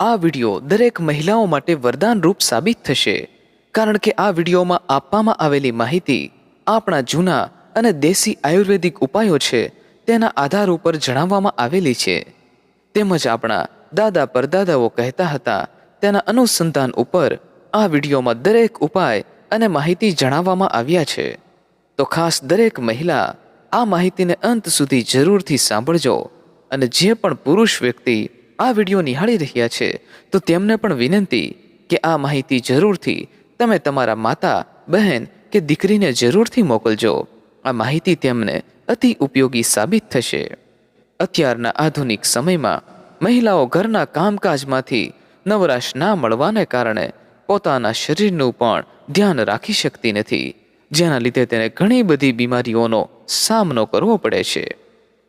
આ વિડિયો દરેક મહિલાઓ માટે વરદાનરૂપ સાબિત થશે. કારણ કે આ વિડીયોમાં આપવામાં આવેલી માહિતી આપણા જૂના અને દેશી આયુર્વેદિક ઉપાયો છે તેના આધાર ઉપર જણાવવામાં આવેલી છે. તેમજ આપણા દાદા પરદાદાઓ કહેતા હતા તેના અનુસંધાન ઉપર આ વિડીયોમાં દરેક ઉપાય અને માહિતી જણાવવામાં આવ્યા છે. તો ખાસ દરેક મહિલા આ માહિતીને અંત સુધી જરૂરથી સાંભળજો અને જે પણ પુરુષ વ્યક્તિ આ વીડિયો નિહાળી રહ્યા છે, તો તેમને પણ વિનંતી કે આ માહિતી જરૂરથી તમે તમારા માતા, બહેન કે દીકરીને જરૂરથી મોકલજો. આ માહિતી તેમને અતિ ઉપયોગી સાબિત થશે. અત્યારના આધુનિક સમયમાં મહિલાઓ ઘરના કામકાજમાંથી નવરાશ ના મળવાને કારણે પોતાના શરીરનું પણ ધ્યાન રાખી શકતી નથી, જેના લીધે તેને ઘણી બધી બીમારીઓનો સામનો કરવો પડે છે.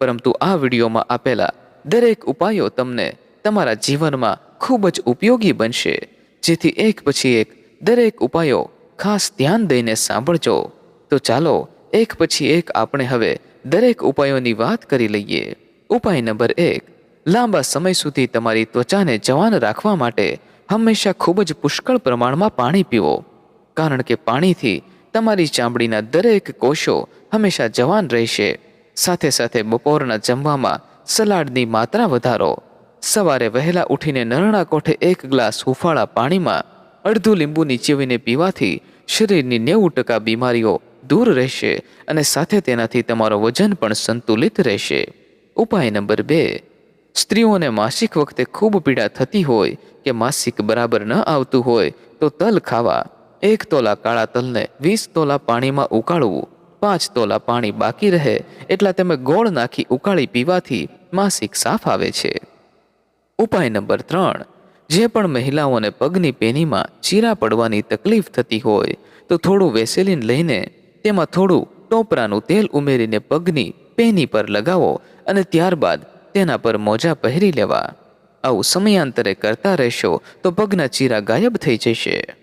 પરંતુ આ વિડીયોમાં આપેલા દરેક ઉપાયો તમને તમારા જીવનમાં ખૂબ જ ઉપયોગી બનશે. જેથી એક પછી એક દરેક ઉપાયો ખાસ ધ્યાન દઈને સાંભળજો. તો ચાલો, એક પછી એક આપણે હવે દરેક ઉપાયોની વાત કરી લઈએ. ઉપાય નંબર એક, લાંબા સમય સુધી તમારી ત્વચાને જવાન રાખવા માટે હંમેશા ખૂબ જ પુષ્કળ પ્રમાણમાં પાણી પીવો. કારણ કે પાણીથી તમારી ચામડીના દરેક કોષો હંમેશા જવાન રહેશે. સાથે સાથે બપોરના જમવામાં સલાડની માત્રા વધારો. સવારે વહેલા ઉઠીને નરણા કોઠે એક ગ્લાસ હુંફાળા પાણીમાં અડધું લીંબુ નીચેવીને પીવાથી શરીરની નેવું ટકા બીમારીઓ દૂર રહેશે અને સાથે તેનાથી તમારો વજન પણ સંતુલિત રહેશે. ઉપાય નંબર બે. સ્ત્રીઓને માસિક વખતે ખૂબ પીડા થતી હોય કે માસિક બરાબર ન આવતું હોય તો તલ ખાવા. એક તોલા કાળા તલને વીસ તોલા પાણીમાં ઉકાળવું. પાંચ તોલા પાણી બાકી રહે એટલા તમે ગોળ નાખી ઉકાળી પીવાથી માસિક સાફ આવે છે. ઉપાય નંબર ત્રણ. જે પણ મહિલાઓને પગની પેનીમાં ચીરા પડવાની તકલીફ થતી હોય, તો થોડું વેસેલીન લઈને તેમાં થોડું ટોપરાનું તેલ ઉમેરીને પગની પેની પર લગાવો અને ત્યારબાદ તેના પર મોજા પહેરી લેવા. આવું સમયાંતરે કરતા રહેશો, તો પગના ચીરા ગાયબ થઈ જશે.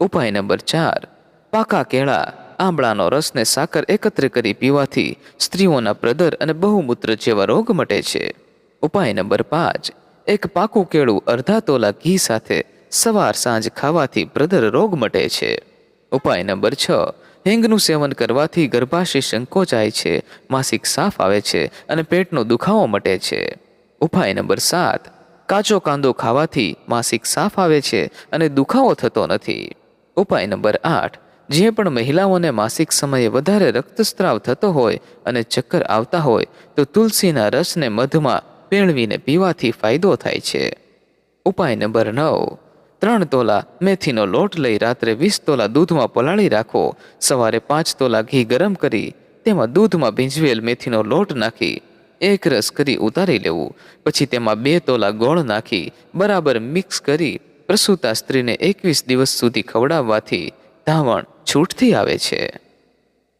ઉપાય નંબર ચાર. પાકા કેળા આંબળાનો રસને સાકર એકત્ર કરી પીવાથી સ્ત્રીઓના પ્રદર અને બહુમૂત્ર જેવા રોગ મટે છે. ઉપાય નંબર પાંચ. એક પાકું કેળું અડધા તોલા ઘી સાથે સવાર સાંજ ખાવાથી પ્રદર રોગ મટે છે. ઉપાય નંબર છ. હિંગનું સેવન કરવાથી ગર્ભાશય સંકોચાય છે, માસિક સાફ આવે છે અને પેટનો દુખાવો મટે છે. ઉપાય નંબર સાત. કાચો કાંદો ખાવાથી માસિક સાફ આવે છે અને દુખાવો થતો નથી. ઉપાય નંબર આઠ. જે પણ મહિલાઓને માસિક સમયે વધારે રક્તસ્રાવ થતો હોય અને ચક્કર આવતા હોય, તો તુલસીના રસને મધમાં પેળવીને પીવાથી ફાયદો થાય છે. ઉપાય નંબર નવ. ત્રણ તોલા મેથીનો લોટ લઈ રાત્રે વીસ તોલા દૂધમાં પલાળી રાખો. સવારે પાંચ તોલા ઘી ગરમ કરી, તેમાં દૂધમાં ભીંજવેલ મેથીનો લોટ નાખી, એક રસ કરી ઉતારી લેવું. પછી તેમાં બે તોલા ગોળ નાખી, બરાબર મિક્સ કરી, પ્રસૂતા સ્ત્રીને એકવીસ દિવસ સુધી ખવડાવવાથી ધાવણ છૂટથી આવે છે.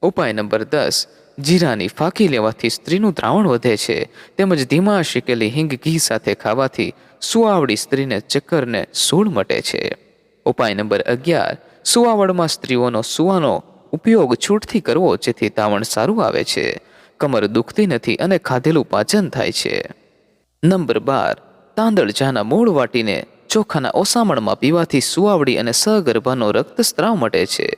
ઉપાય નંબર દસ, જીરાની ફાંકી લેવાથી સ્ત્રીનું દ્રાવણ વધે છે. તેમજ ધીમા શેકેલી હિંગ ઘી સાથે ખાવાથી સુવાવડી સ્ત્રીને ચક્કરને સૂળ મટે છે. ઉપાય નંબર અગિયાર સુવાવડમાં સ્ત્રીઓનો સુવાનો ઉપયોગ છૂટથી કરવો જેથી ધાવણ સારું આવે છે. કમર દુખતી નથી અને ખાધેલું પાચન થાય છે. નંબર બાર તાંદળ ચાના મૂળ વાટીને ચોખાના ઓસામણમાં પીવાથી સુવાવડી અને સગર્ભાનો રક્તસ્ત્રાવ મટે છે.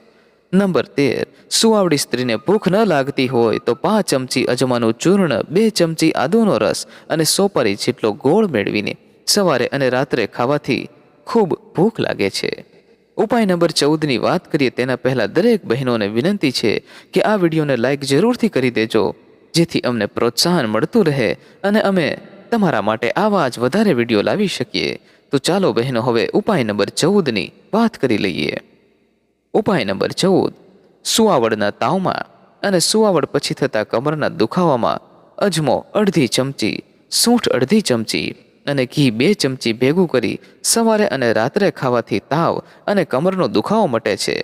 નંબર તેર સુવાવડી સ્ત્રીને ભૂખ ન લાગતી હોય તો પાંચ ચમચી અજમાનું ચૂર્ણ, બે ચમચી આદુનો રસ અને સોપારી જેટલો ગોળ મેળવીને સવારે અને રાત્રે ખાવાથી ખૂબ ભૂખ લાગે છે. ઉપાય નંબર ચૌદની વાત કરીએ તેના પહેલાં દરેક બહેનોને વિનંતી છે કે આ વિડીયોને લાઇક જરૂરથી કરી દેજો, જેથી અમને પ્રોત્સાહન મળતું રહે અને અમે તમારા માટે આવા જ વધારે વીડિયો લાવી શકીએ. તો ચાલો બહેનો, હવે ઉપાય નંબર ચૌદની વાત કરી લઈએ. ઉપાય નંબર ચૌદ. સુવાવડના તાવમાં અને સુવાવડ પછી થતા કમરના દુખાવામાં અજમો અડધી ચમચી, સૂંઠ અડધી ચમચી અને ઘી બે ચમચી ભેગું કરી સવારે અને રાત્રે ખાવાથી તાવ અને કમરનો દુખાવો મટે છે.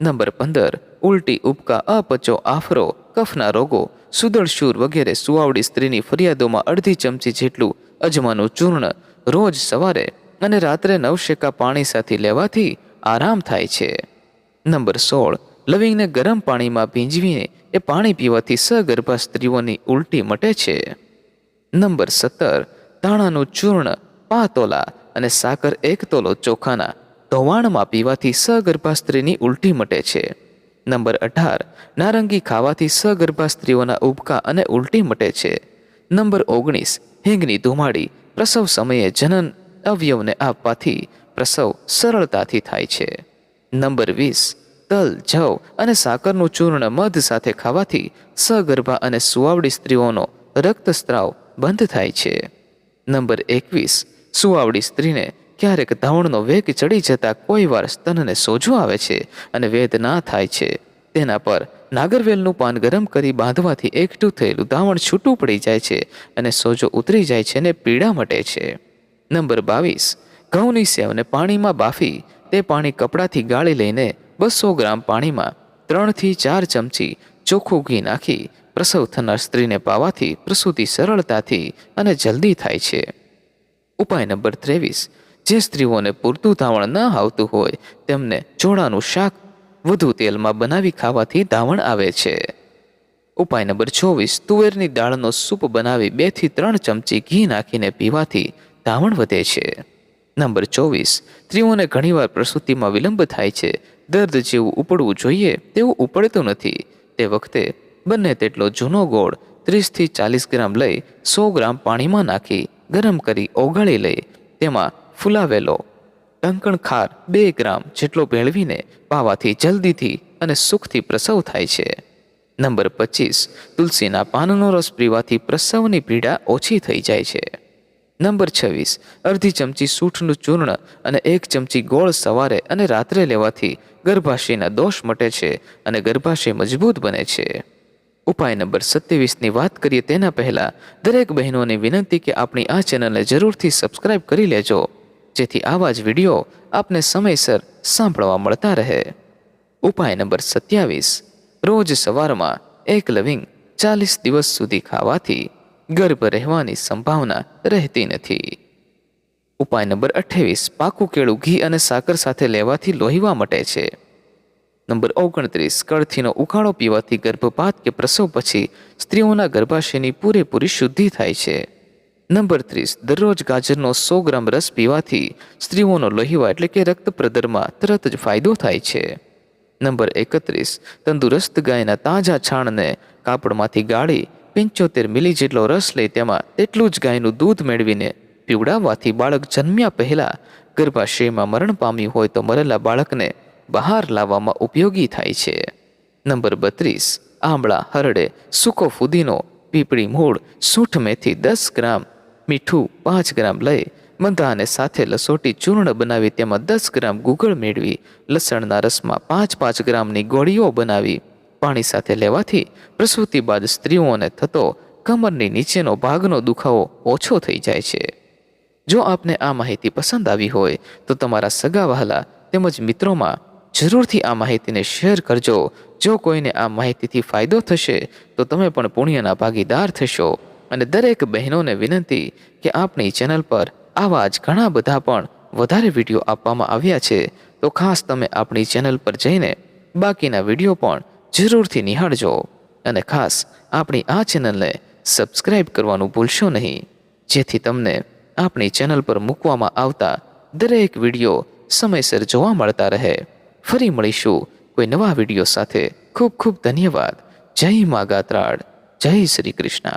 નંબર પંદર. ઉલટી ઉપકા અપચો, આફરો, કફના રોગો, સુદળશૂર વગેરે સુવાવડી સ્ત્રીની ફરિયાદોમાં અડધી ચમચી જેટલું અજમાનું ચૂર્ણ રોજ સવારે અને રાત્રે નવશેકા પાણી સાથે લેવાથી આરામ થાય છે. નંબર સોળ. લવિંગને ગરમ પાણીમાં ભીંજવીને એ પાણી પીવાથી સગર્ભા સ્ત્રીઓની ઉલટી મટે છે. નંબર સત્તર. દાણાનું ચૂર્ણ, પાતોલા અને સાકર એક તોલો ચોખાના ધોવાણમાં પીવાથી સગર્ભા સ્ત્રીની ઉલટી મટે છે. નંબર અઢાર. નારંગી ખાવાથી સગર્ભા સ્ત્રીઓના ઉબકા અને ઉલટી મટે છે. નંબર ઓગણીસ. હિંગની ધુમાડી. પ્રસવ સમયે જનન અવયવને આપવાથી પ્રસવ સરળતાથી થાય છે. નંબર વીસ, તલ, જવ અને સાકરનું ચૂર્ણ મધ સાથે ખાવાથી સગર્ભા અને સુવાવડી સ્ત્રીઓનો રક્તસ્ત્રાવ બંધ થાય છે. નંબર એકવીસ, સુવાવડી સ્ત્રીને ક્યારેક ધાવણનો વેગ ચડી જતા કોઈ વાર સ્તનને સોજો આવે છે અને વેદના થાય છે. તેના પર નાગરવેલનું પાન ગરમ કરી બાંધવાથી એકઠું થયેલું ધાવણ છૂટું પડી જાય છે અને સોજો ઉતરી જાય છે અને પીડા મટે છે. નંબર બાવીસ. ઘઉંની સેવને પાણીમાં બાફી, તે પાણી કપડાથી ગાળી લઈને બસો ગ્રામ પાણીમાં ત્રણથી ચાર ચમચી ચોખ્ખું ઘી નાખી, પ્રસવ થનાર સ્ત્રીને પાવાથી પ્રસૂતિ સરળતાથી અને જલ્દી થાય છે. ઉપાય નંબર ત્રેવીસ. જે સ્ત્રીઓને પૂરતું ધાવણ ન આવતું હોય, તેમને ચોળાનું શાક વધુ તેલમાં બનાવી ખાવાથી ધાવણ આવે છે. ઉપાય નંબર ચોવીસ. તુવેરની દાળનો સૂપ બનાવી બેથી ત્રણ ચમચી ઘી નાખીને પીવાથી ધાવણ વધે છે. નંબર ચોવીસ, સ્ત્રીઓને ઘણીવાર પ્રસૂતિમાં વિલંબ થાય છે. દર્દ જેવું ઉપડવું જોઈએ તેવું ઉપડતું નથી. તે વખતે બંને તેટલો જૂનો ગોળ ત્રીસથી ચાલીસ ગ્રામ લઈ સો ગ્રામ પાણીમાં નાખી ગરમ કરી ઓગાળી લઈ તેમાં ફૂલાવેલો ટંકણ ખાર બે ગ્રામ જેટલો ભેળવીને પાવાથી જલ્દીથી અને સુખથી પ્રસવ થાય છે. નંબર પચીસ, તુલસીના પાનનો રસ પીવાથી પ્રસવની પીડા ઓછી થઈ જાય છે. નંબર છવ્વીસ. અડધી ચમચી સૂંઠનું ચૂર્ણ અને એક ચમચી ગોળ સવારે અને રાત્રે લેવાથી ગર્ભાશયના દોષ મટે છે અને ગર્ભાશય મજબૂત બને છે. ઉપાય નંબર સત્યાવીસની વાત કરીએ તેના પહેલાં દરેક બહેનોની વિનંતી કે આપણી આ ચેનલને જરૂરથી સબસ્ક્રાઇબ કરી લેજો, જેથી આવા જ વીડિયો આપને સમયસર સાંભળવા મળતા રહે. ઉપાય નંબર સત્યાવીસ. રોજ સવારમાં એક લવિંગ ચાલીસ દિવસ સુધી ખાવાથી ગર્ભ રહેવાની સંભાવના રહેતી નથી. ઉપાય નંબર અઠ્ઠાવીસ પાકું કેળું ઘી અને સાકર સાથે લેવાથી લોહીવા મટે છે. નંબર ઓગણત્રીસ, કળથીનો ઉકાળો પીવાથી ગર્ભપાત કે પ્રસવ પછી સ્ત્રીઓના ગર્ભાશયની પૂરેપૂરી શુદ્ધિ થાય છે. નંબર ત્રીસ, દરરોજ ગાજરનો સો ગ્રામ રસ પીવાથી સ્ત્રીઓનો લોહીવા એટલે કે રક્ત પ્રદરમાં તરત જ ફાયદો થાય છે. નંબર એકત્રીસ, તંદુરસ્ત ગાયના તાજા છાણને કાપડમાંથી ગાળી પંચોતેર મિલી જેટલો રસ લઈ તેમાં તેટલું જ ગાયનું દૂધ મેળવીને પીવડાવવાથી બાળક જન્મ્યા પહેલાં ગર્ભાશયમાં મરણ પામ્યું હોય તો મરેલા બાળકને બહાર લાવવામાં ઉપયોગી થાય છે. નંબર બત્રીસ, આંબળા, હરડે, સૂકો ફુદીનો, પીપળી મૂળ, સૂંઠ મેથી દસ ગ્રામ, મીઠું પાંચ ગ્રામ લઈ મંદાને સાથે લસોટી ચૂર્ણ બનાવી તેમાં દસ ગ્રામ ગુગળ મેળવી લસણના રસમાં પાંચ પાંચ ગ્રામની ગોળીઓ બનાવી પાણી સાથે લેવાથી પ્રસૂતિ બાદ સ્ત્રીઓને થતો કમરની નીચેનો ભાગનો દુખાવો ઓછો થઈ જાય છે. જો આપને આ માહિતી પસંદ આવી હોય, તો તમારા સગા વહાલા તેમજ મિત્રોમાં જરૂરથી આ માહિતીને શેર કરજો. જો કોઈને આ માહિતીથી ફાયદો થશે, તો તમે પણ પુણ્યના ભાગીદાર થશો. અને દરેક બહેનોને વિનંતી કે આપણી ચેનલ પર આવા જ ઘણા બધા પણ વધારે વીડિયો આપવામાં આવ્યા છે, તો ખાસ તમે આપણી ચેનલ પર જઈને બાકીના વીડિયો પણ જરૂરથી નિહાળજો અને ખાસ આપણી આ ચેનલને સબસ્ક્રાઇબ કરવાનું ભૂલશો નહીં. જેથી તમને આપણી ચેનલ પર મૂકવામાં આવતા દરેક વીડિયો સમયસર જોવા મળતા રહે. ફરી મળીશું કોઈ નવા વીડિયો સાથે. ખૂબ ખૂબ ધન્યવાદ. જય મા ગાત્રાળ. જય શ્રી કૃષ્ણ.